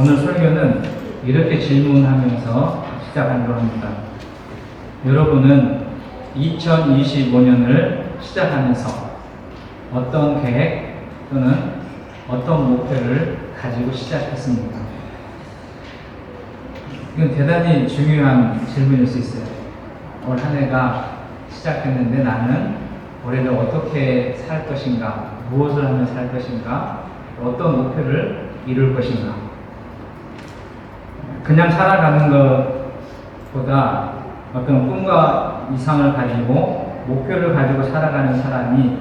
오늘 설교는 이렇게 질문하면서 시작하려고 합니다. 여러분은 2025년을 시작하면서 어떤 계획 또는 어떤 목표를 가지고 시작했습니까? 이건 대단히 중요한 질문일 수 있어요. 올 한 해가 시작했는데 나는 올해를 어떻게 살 것인가, 무엇을 하며 살 것인가, 어떤 목표를 이룰 것인가. 그냥 살아가는 것보다 어떤 꿈과 이상을 가지고 목표를 가지고 살아가는 사람이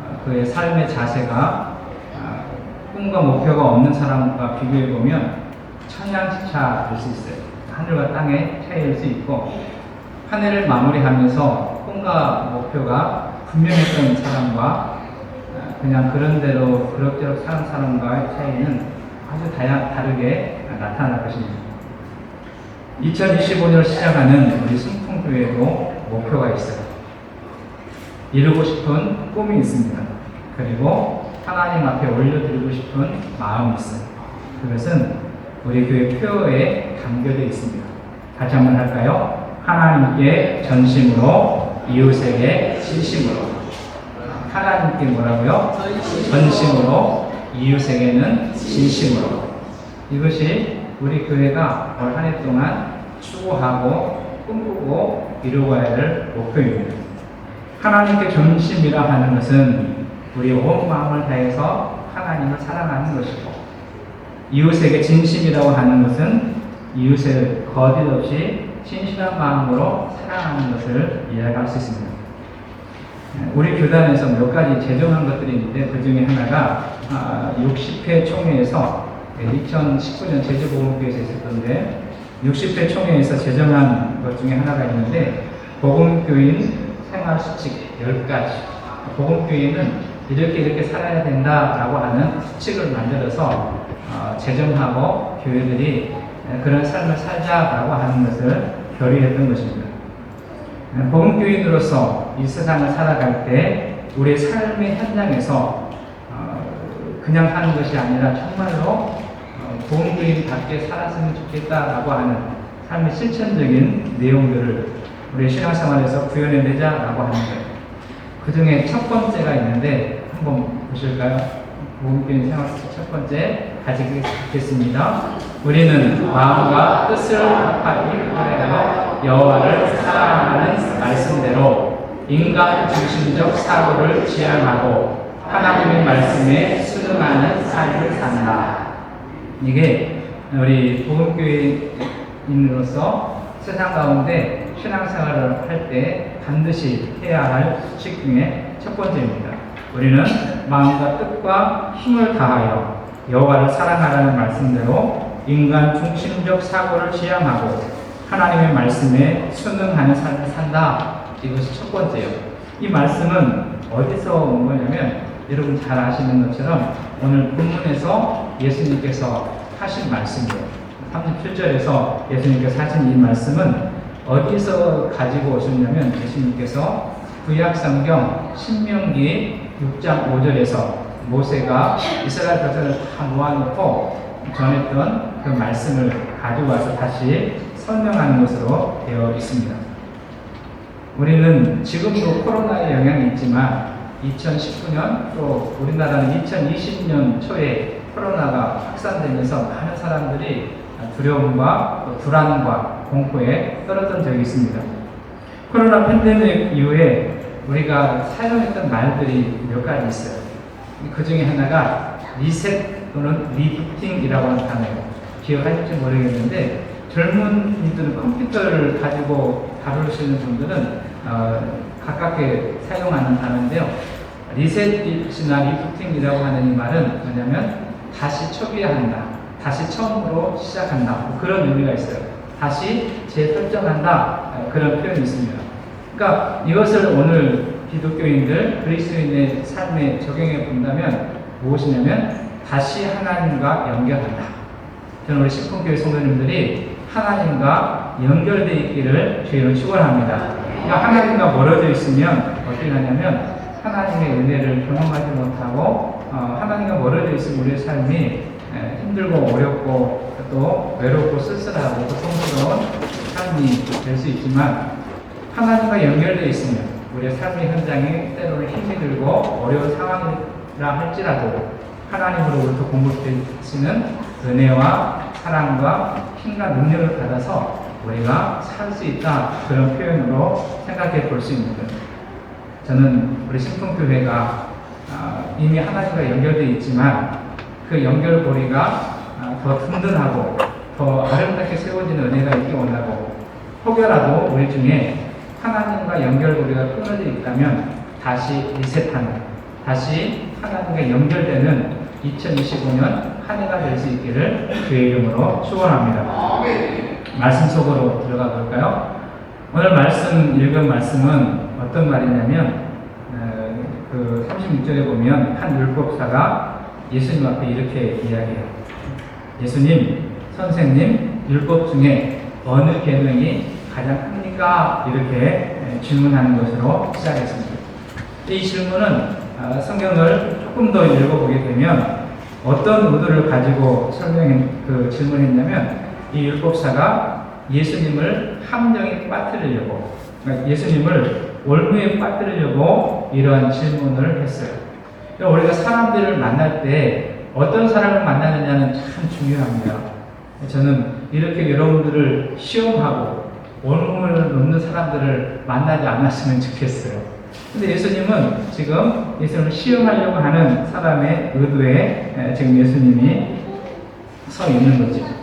어, 그의 삶의 자세가 아, 꿈과 목표가 없는 사람과 비교해 보면 천양지차일 수 있어요. 하늘과 땅의 차이일 수 있고 한 해를 마무리하면서 꿈과 목표가 분명했던 사람과 아, 그냥 그런 대로 그럭저럭 사는 사람과의 차이는 아주 다양, 다르게 나타날 것입니다. 2025년을 시작하는 우리 승풍교회도 목표가 있어요. 이루고 싶은 꿈이 있습니다. 그리고 하나님 앞에 올려드리고 싶은 마음이 있어요. 그것은 우리 교회 표어에 담겨져 있습니다. 다시 한번 할까요? 하나님께 전심으로 이웃에게 진심으로 하나님께 뭐라고요? 전심으로 이웃에게는 진심으로 이것이 우리 교회가 올 한 해 동안 추구하고 꿈꾸고 이루어야 할 목표입니다. 하나님께 전심이라 하는 것은 우리 온 마음을 다해서 하나님을 사랑하는 것이고 이웃에게 진심이라고 하는 것은 이웃을 거짓 없이 진실한 마음으로 사랑하는 것을 이야기할 수 있습니다. 우리 교단에서 몇 가지 제정한 것들이 있는데 그 중에 하나가 60회 총회에서 2019년 제주보건교회에서 있었던데 60회 총회에서 제정한 것 중에 하나가 있는데 복음교인 생활수칙 10가지 복음교인은 이렇게 이렇게 살아야 된다라고 하는 수칙을 만들어서 어, 제정하고 교회들이 그런 삶을 살자라고 하는 것을 결의했던 것입니다. 복음교인으로서 이 세상을 살아갈 때 우리의 삶의 현장에서 어, 그냥 사는 것이 아니라 정말로 복음교인답게 살았으면 좋겠다라고 하는 삶의 실천적인 내용들을 우리 신앙생활에서 구현해내자라고 하는 거예요. 그 중에 첫 번째가 있는데 한번 보실까요? 복음교인 생활 첫 번째 가지겠습니다. 우리는 마음과 뜻을 합하기 바라며 여호와를 사랑하는 말씀대로 인간 중심적 사고를 지향하고 하나님의 말씀에 순응하는 삶을 산다. 이게 우리 복음교인으로서 세상 가운데 신앙생활을 할 때 반드시 해야 할 수칙 중에 첫 번째입니다. 우리는 마음과 뜻과 힘을 다하여 여호와를 사랑하라는 말씀대로 인간 중심적 사고를 지향하고 하나님의 말씀에 순응하는 삶을 산다. 이것이 첫 번째예요. 이 말씀은 어디서 온 거냐면 여러분 잘 아시는 것처럼 오늘 본문에서 예수님께서 하신 말씀이에요. 37절에서 예수님께서 하신 이 말씀은 어디서 가지고 오셨냐면 예수님께서 구약성경 신명기 6장 5절에서 모세가 이스라엘 백성을 다 모아놓고 전했던 그 말씀을 가져와서 다시 설명하는 것으로 되어 있습니다. 우리는 지금도 코로나의 영향이 있지만 2019년 또 우리나라는 2020년 초에 코로나가 확산되면서 많은 사람들이 두려움과 불안과 공포에 떨었던 적이 있습니다. 코로나 팬데믹 이후에 우리가 사용했던 말들이 몇 가지 있어요. 그 중에 하나가 리셋 또는 리부팅이라고 하는 단어예요. 기억하실지 모르겠는데 젊은이들은 컴퓨터를 가지고 다룰 수 있는 분들은 어, 가깝게 사용하는 단어인데요. 리셋이나 리부팅이라고 하는 이 말은 뭐냐면 다시 초기화한다. 다시 처음으로 시작한다. 뭐 그런 의미가 있어요. 다시 재설정한다. 그런 표현이 있습니다. 그러니까 이것을 오늘 기독교인들, 그리스도인의 삶에 적용해 본다면 무엇이냐면 다시 하나님과 연결한다. 저는 우리 식품교회 성도님들이 하나님과 연결되어 있기를 주의로 축원합니다. 그러니까 하나님과 멀어져 있으면 어떻게 하냐면 하나님의 은혜를 경험하지 못하고 어, 하나님과 멀어져 있으면 우리의 삶이 에, 힘들고 어렵고 또 외롭고 쓸쓸하고 고통스러운 삶이 될 수 있지만 하나님과 연결되어 있으면 우리의 삶의 현장이 때로는 힘이 들고 어려운 상황이라 할지라도 하나님으로부터 공급되시는 은혜와 사랑과 힘과 능력을 받아서 우리가 살 수 있다 그런 표현으로 생각해 볼 수 있는 거예요. 저는 우리 신풍교회가 아, 이미 하나님과 연결되어 있지만 그 연결고리가 아, 더 든든하고 더 아름답게 세워지는 은혜가 있기 원하고 혹여라도 우리 중에 하나님과 연결고리가 끊어져 있다면 다시 리셋하는 다시 하나님과 연결되는 2025년 한 해가 될 수 있기를 주의 이름으로 축원합니다. 말씀 속으로 들어가 볼까요? 오늘 말씀 읽은 말씀은 어떤 말이냐면 어, 그 36절에 보면 한 율법사가 예수님 앞에 이렇게 이야기해요. 예수님, 선생님, 율법 중에 어느 계명이 가장 큽니까? 이렇게 에, 질문하는 것으로 시작했습니다. 이 질문은 어, 성경을 조금 더 읽어보게 되면 어떤 의도를 가지고 설명 그 질문했냐면 이 율법사가 예수님을 함정에 빠뜨리려고 그러니까 예수님을 올무에 빠뜨리려고 이러한 질문을 했어요. 그러니까 우리가 사람들을 만날 때 어떤 사람을 만나느냐는 참 중요합니다. 저는 이렇게 여러분들을 시험하고 올무를 놓는 사람들을 만나지 않았으면 좋겠어요. 근데 예수님은 지금 예수님을 시험하려고 하는 사람의 의도에 에, 지금 예수님이 서 있는 거죠.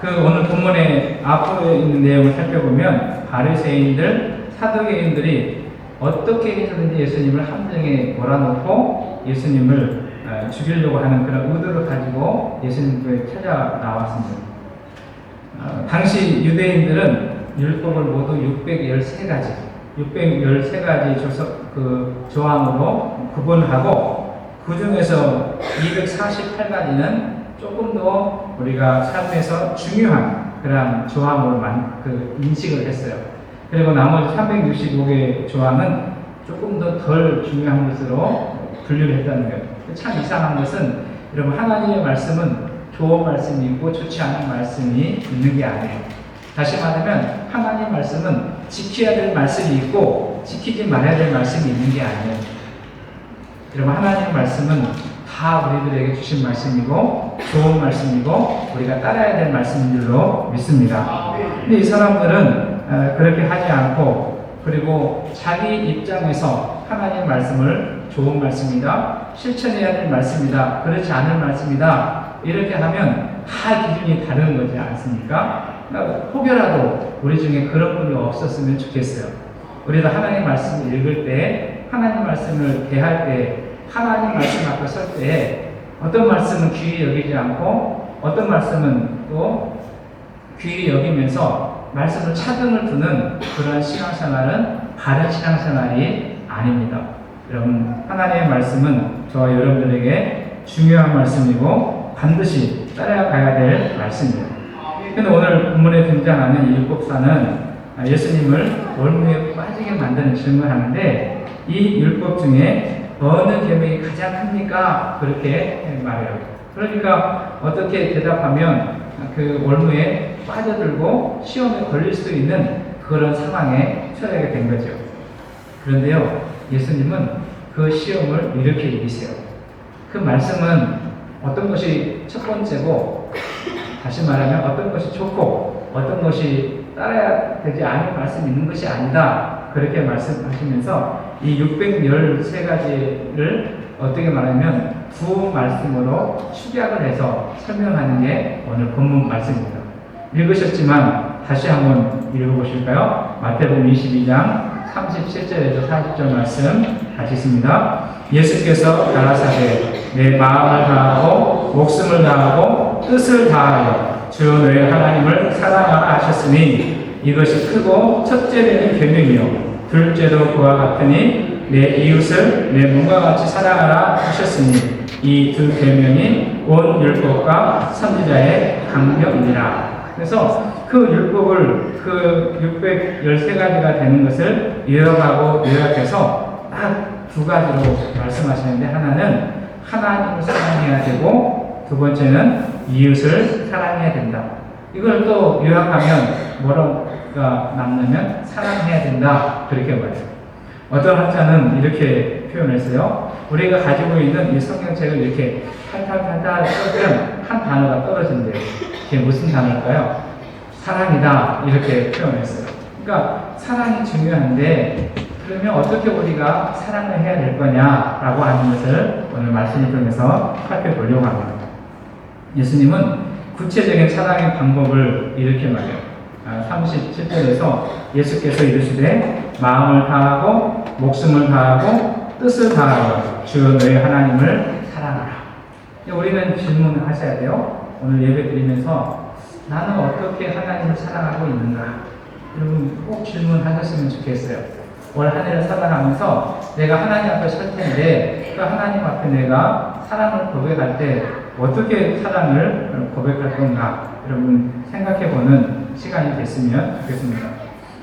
그 오늘 본문의 앞으로 있는 내용을 살펴보면 바리새인들, 사두개인들이 어떻게 해서든지 예수님을 함정에 몰아넣고 예수님을 어, 죽이려고 하는 그런 의도를 가지고 예수님께 찾아 나왔습니다. 어, 당시 유대인들은 율법을 모두 613가지, 613가지 조서, 그 조항으로 구분하고 그 중에서 248가지는 조금 더 우리가 삶에서 중요한 그런 조항으로 만, 그 인식을 했어요. 그리고 나머지 365개 조항은 조금 더 덜 중요한 것으로 분류를 했다는 거예요. 참 이상한 것은 여러분 하나님의 말씀은 좋은 말씀이 있고 좋지 않은 말씀이 있는 게 아니에요. 다시 말하면 하나님 말씀은 지켜야 될 말씀이 있고 지키지 말아야 될 말씀이 있는 게 아니에요. 여러분 하나님 말씀은 다 우리들에게 주신 말씀이고 좋은 말씀이고 우리가 따라야 될 말씀인 줄로 믿습니다. 근데 이 사람들은 어, 그렇게 하지 않고 그리고 자기 입장에서 하나님 말씀을 좋은 말씀이다 실천해야 될 말씀이다 그렇지 않은 말씀이다 이렇게 하면 다 기준이 다른 거지 않습니까? 그러니까 혹여라도 우리 중에 그런 분이 없었으면 좋겠어요. 우리가 하나님 말씀을 읽을 때 하나님 말씀을 대할 때 하나님 말씀 앞에 설 때 어떤 말씀은 귀히 여기지 않고 어떤 말씀은 또 귀히 여기면서 말씀을 차등을 두는 그런 신앙생활은 바른 신앙생활이 아닙니다. 여러분 하나님의 말씀은 저와 여러분들에게 중요한 말씀이고 반드시 따라가야 될 말씀입니다. 근데 오늘 본문에 등장하는 이 율법사는 예수님을 월무에 빠지게 만드는 질문을 하는데 이 율법 중에 어느 계명이 가장 큽니까? 그렇게 말해요. 그러니까 어떻게 대답하면 그 월무에 빠져들고 시험에 걸릴 수 있는 그런 상황에 처하게 된 거죠. 그런데요, 예수님은 그 시험을 이렇게 이기세요. 그 말씀은 어떤 것이 첫 번째고, 다시 말하면 어떤 것이 좋고, 어떤 것이 따라야 되지 않을 말씀이 있는 것이 아니다. 그렇게 말씀하시면서 이 613가지를 어떻게 말하면 두 말씀으로 축약을 해서 설명하는 게 오늘 본문 말씀입니다. 읽으셨지만 다시 한번 읽어보실까요? 마태복음 22장 37절에서 40절 말씀 다시 있습니다. 예수께서 가라사대 내 마음을 다하고 목숨을 다하고 뜻을 다하여 주 너의 하나님을 사랑하라 하셨으니 이것이 크고 첫째 되는 계명이요 둘째도 그와 같으니 내 이웃을 내 몸과 같이 사랑하라 하셨으니 이 두 계명이 온 율법과 선지자의 강령이니라. 그래서 그 율법을 그 613가지가 되는 것을 요약하고 요약해서 딱 두 가지로 말씀하시는데 하나는 하나님을 사랑해야 되고 두 번째는 이웃을 사랑해야 된다. 이걸 또 요약하면 뭐라 가 남냐면 사랑해야 된다. 그렇게 말해요. 어떤 학자는 이렇게 표현했어요. 우리가 가지고 있는 이 성경책을 이렇게 탈탈탈탈 써면 한 단어가 떨어진대요. 그게 무슨 단어일까요? 사랑이다. 이렇게 표현했어요. 그러니까 사랑이 중요한데 그러면 어떻게 우리가 사랑을 해야 될 거냐라고 하는 것을 오늘 말씀을 통해서 살펴보려고 합니다. 예수님은 구체적인 사랑의 방법을 이렇게 말해요. 37절에서 예수께서 이르시되 마음을 다하고 목숨을 다하고 뜻을 다하여 주 너희 하나님을 사랑하라. 우리는 질문을 하셔야 돼요. 오늘 예배 드리면서 나는 어떻게 하나님을 사랑하고 있는가? 여러분 꼭 질문하셨으면 좋겠어요. 올 한 해를 살아가면서 내가 하나님 앞에 설 텐데 그 하나님 앞에 내가 사랑을 고백할 때 어떻게 사랑을 고백할 건가? 여러분 생각해보는 시간이 됐으면 좋겠습니다.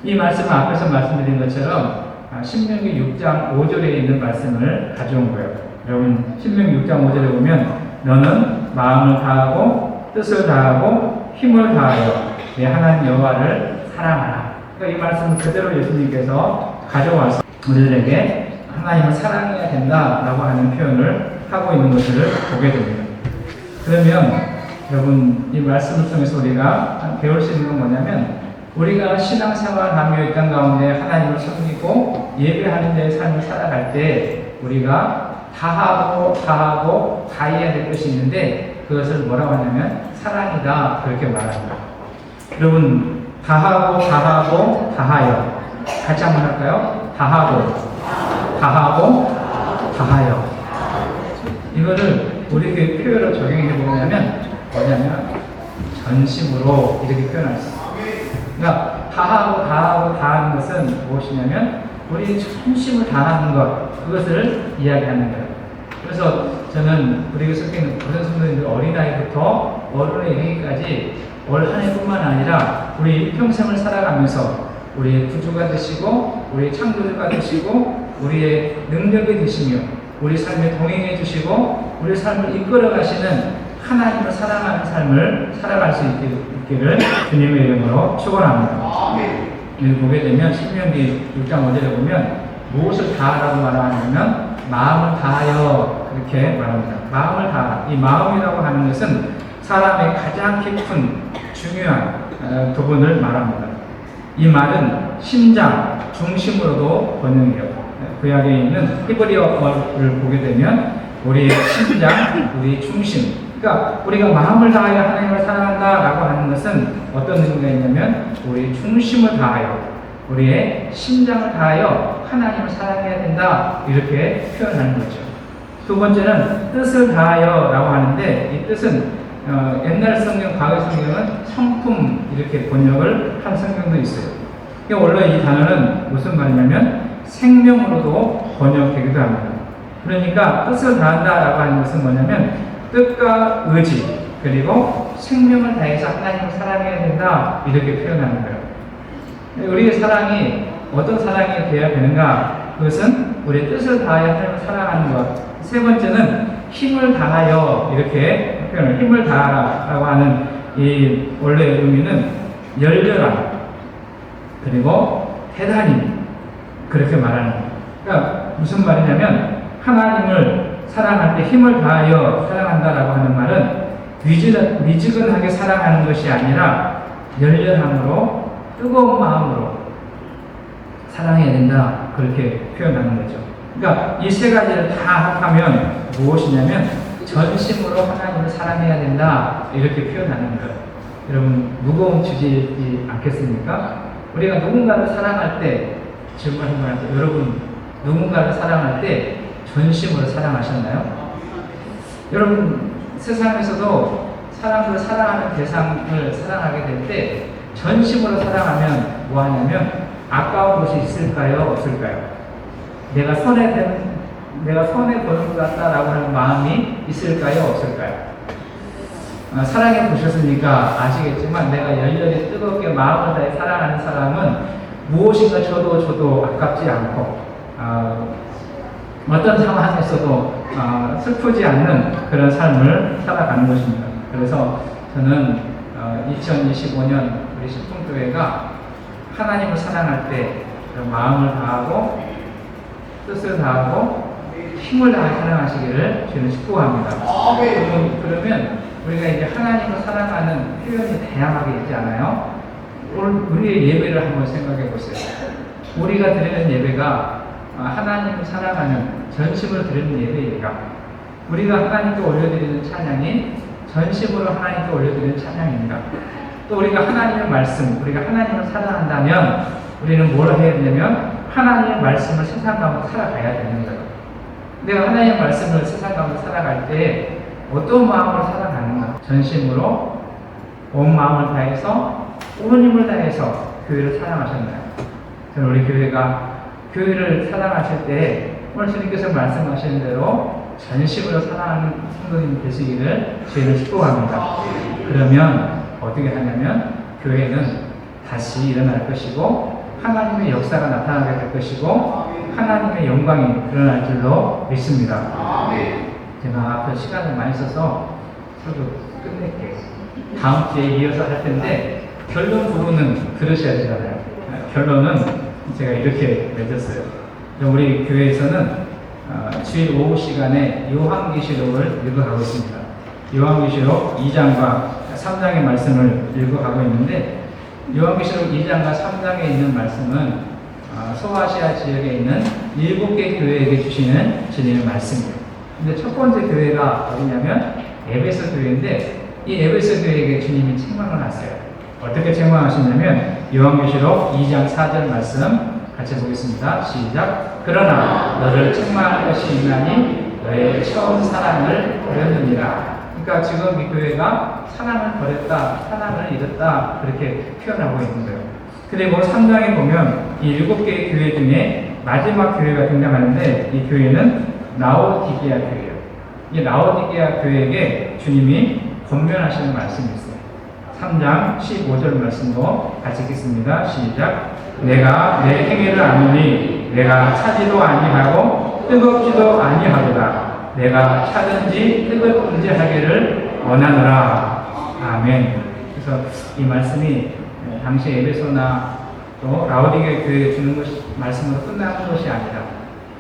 이 말씀은 앞에서 말씀드린 것처럼 아, 신명기 6장 5절에 있는 말씀을 가져온 거예요. 여러분 신명기 6장 5절에 보면 너는 마음을 다하고 뜻을 다하고 힘을 다하여 내 하나님 여호와를 사랑하라. 그러니까 이 말씀을 그대로 예수님께서 가져와서 우리들에게 하나님을 사랑해야 된다라고 하는 표현을 하고 있는 것을 보게 됩니다. 그러면 여러분 이 말씀을 통해서 우리가 배울 수 있는 건 뭐냐면 우리가 신앙생활 하며 있던 가운데 하나님을 섬기고 예배하는 데 삶을 살아갈 때 우리가 다하고 다하고 다해야 될 것이 있는데 그것을 뭐라고 하냐면 사랑이다 그렇게 말합니다. 여러분 다하고 다하고 다하여 같이 한번 할까요? 다하고 다하고 다하여 이거를 우리에게 표현을 적용해 보냐면 뭐냐면 전심으로 이렇게 표현할 수 있어요. 그러니까 다하고 다하고 다하는 것은 무엇이냐면 우리 전심을 다하는 것 그것을 이야기하는 거예요. 그래서 저는 우리 속에 있는 모든 성도님들 어린아이부터 어른에 이르기까지 올 한 해뿐만 아니라 우리 일평생을 살아가면서 우리의 구주가 되시고 우리의 창조주가 되시고 우리의 능력이 되시며 우리 삶에 동행해 주시고 우리 삶을 이끌어 가시는 하나님을 사랑하는 삶을 살아갈 수 있기를 주님의 이름으로 축원합니다. 여기 보게 되면 신명기 6장 5절에 보면 무엇을 다하라고 말하냐면 마음을 다하여 그렇게 말합니다. 마음을 다하라. 이 마음이라고 하는 것은 사람의 가장 깊은 중요한 어, 부분을 말합니다. 이 말은 심장, 중심으로도 번역해요. 구약에 있는 히브리어를 보게 되면 우리 심장, 우리 중심. 그러니까 우리가 마음을 다하여 하나님을 사랑한다라고 하는 것은 어떤 의미가 있냐면 우리 중심을 다하여 우리의 심장을 다하여 하나님을 사랑해야 된다 이렇게 표현하는 거죠. 두 번째는 뜻을 다하여라고 하는데 이 뜻은 어, 옛날 성경, 과거 성경은 성품 이렇게 번역을 한 성경도 있어요. 원래 이 단어는 무슨 말이냐면 생명으로도 번역되기도 합니다. 그러니까 뜻을 다한다라고 하는 것은 뭐냐면 뜻과 의지 그리고 생명을 다해서 하나님을 사랑해야 된다 이렇게 표현하는 거예요. 우리의 사랑이 어떤 사랑이 되어야 되는가? 그것은 우리의 뜻을 다하여 하나님을 사랑하는 것. 세 번째는 힘을 다하여 이렇게 표현을 힘을 다하라라고 하는 이 원래 의미는 열렬한 그리고 대단히 그렇게 말하는 거예요. 그러니까 무슨 말이냐면 하나님을 사랑할 때 힘을 다하여 사랑한다라고 하는 말은 미지근하게 사랑하는 것이 아니라 열렬함으로 뜨거운 마음으로 사랑해야 된다 그렇게 표현하는 거죠. 그러니까 이 세 가지를 다 합하면 무엇이냐면 전심으로 하나님을 사랑해야 된다 이렇게 표현하는 거예요. 여러분 무거운 주제이지 않겠습니까? 우리가 누군가를 사랑할 때 질문 한번 할게요. 여러분 누군가를 사랑할 때 전심으로 사랑하셨나요? 여러분 세상에서도 사람을 사랑하는 대상을 사랑하게 될 때 전심으로 사랑하면 뭐 하냐면 아까운 것이 있을까요? 없을까요? 내가 손해 되는 내가 손해 보는 것 같다라고 하는 마음이 있을까요? 없을까요? 어, 사랑해 보셨으니까 아시겠지만 내가 열렬히 뜨겁게 마음을 다해 사랑하는 사람은 무엇인가 저도 저도 아깝지 않고 어, 어떤 상황에서도 어, 슬프지 않는 그런 삶을 살아가는 것입니다. 그래서 저는 어, 2025년 우리 신풍교회가 하나님을 사랑할 때 마음을 다하고 뜻을 다하고 힘을 다해 사랑하시기를 저는 축복합니다. 그럼- 그러면 우리가 이제 하나님을 사랑하는 표현이 다양하게? 오늘 우리의 예배를 한번 생각해 보세요. 우리가 드리는 예배가 아, 하나님을 사랑하는 전심으로 드리는 예배입니다. 우리가 하나님께 올려드리는 찬양이 전심으로 하나님께 올려드리는 찬양입니다. 또 우리가 하나님의 말씀, 우리가 하나님을 사랑한다면 우리는 뭘 해야 되냐면 하나님의 말씀을 세상 가운데 살아가야 되는 거예요. 내가 하나님의 말씀을 세상 가운데 살아갈 때 어떤 마음으로 살아가는가? 전심으로 온 마음을 다해서 온 힘을 다해서 교회를 사랑하셨나요? 저는 우리 교회가 교회를 사랑하실 때 오늘 주님께서 말씀하시는 대로 전심으로 사랑하는 성도님 되시기를 저희는 축복합니다. 그러면 어떻게 하냐면 교회는 다시 일어날 것이고 하나님의 역사가 나타나게 될 것이고 하나님의 영광이 드러날 줄로 믿습니다. 제가 그 시간을 많이 써서 저도 끝낼게요. 다음 주에 이어서 할 텐데 결론 부분은 들으셔야 되잖아요. 결론은 제가 이렇게 맺었어요. 우리 교회에서는 어, 주일 오후 시간에 요한계시록을 읽어가고 있습니다. 요한계시록 2장과 3장의 말씀을 읽어가고 있는데 요한계시록 2장과 3장에 있는 말씀은 어, 소아시아 지역에 있는 일곱 개 교회에게 주시는 주님의 말씀이에요. 근데 첫 번째 교회가 어디냐면 에베소 교회인데 이 에베소 교회에게 주님이 책망을 하세요. 어떻게 책망하시냐면 요한계시록 2장 4절 말씀 같이 보겠습니다. 시작. 그러나 너를 책망할 것이 있나니 너의 처음 사랑을 버렸느니라. 그러니까 지금 이 교회가 사랑을 버렸다, 사랑을 잃었다 그렇게 표현하고 있는 거예요. 그리고 3장에 보면 이 일곱 개의 교회 중에 마지막 교회가 등장하는데 이 교회는 라오디게아 교회예요. 이 라오디게아 교회에게 주님이 권면하시는 말씀이 있어요. 3장 15절 말씀도 같이 읽겠습니다. 시작. 내가 내 행위를 아노니 내가 차지도 아니하고 뜨겁지도 아니하도다. 내가 차든지 뜨겁든지 하기를 원하노라. 아멘. 그래서 이 말씀이 당시 에베소나 또 라오디게 교회에 주는 것이 말씀으로 끝나는 것이 아니라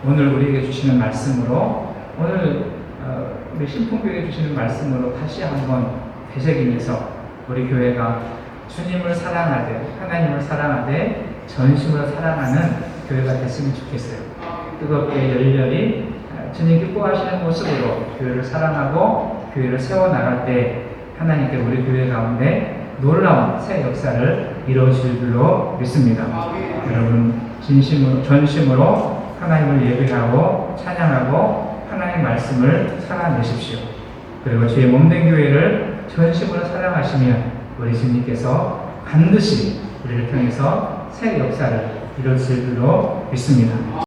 오늘 우리에게 주시는 말씀으로 오늘 어, 우리 신풍교회에 주시는 말씀으로 다시 한번 되새기면서 우리 교회가 주님을 사랑하되 하나님을 사랑하되 전심으로 사랑하는 교회가 됐으면 좋겠어요. 뜨겁게 열렬히 어, 주님 기뻐하시는 모습으로 교회를 사랑하고 교회를 세워 나갈 때 하나님께 우리 교회 가운데 놀라운 새 역사를 이루어질 줄로 믿습니다. 여러분 진심으로 전심으로 하나님을 예배하고 찬양하고 하나님의 말씀을 살아내십시오. 그리고 주의 몸된 교회를 전심으로 사랑하시면 우리 주님께서 반드시 우리를 통해서 새 역사를 이루실 줄로 믿습니다.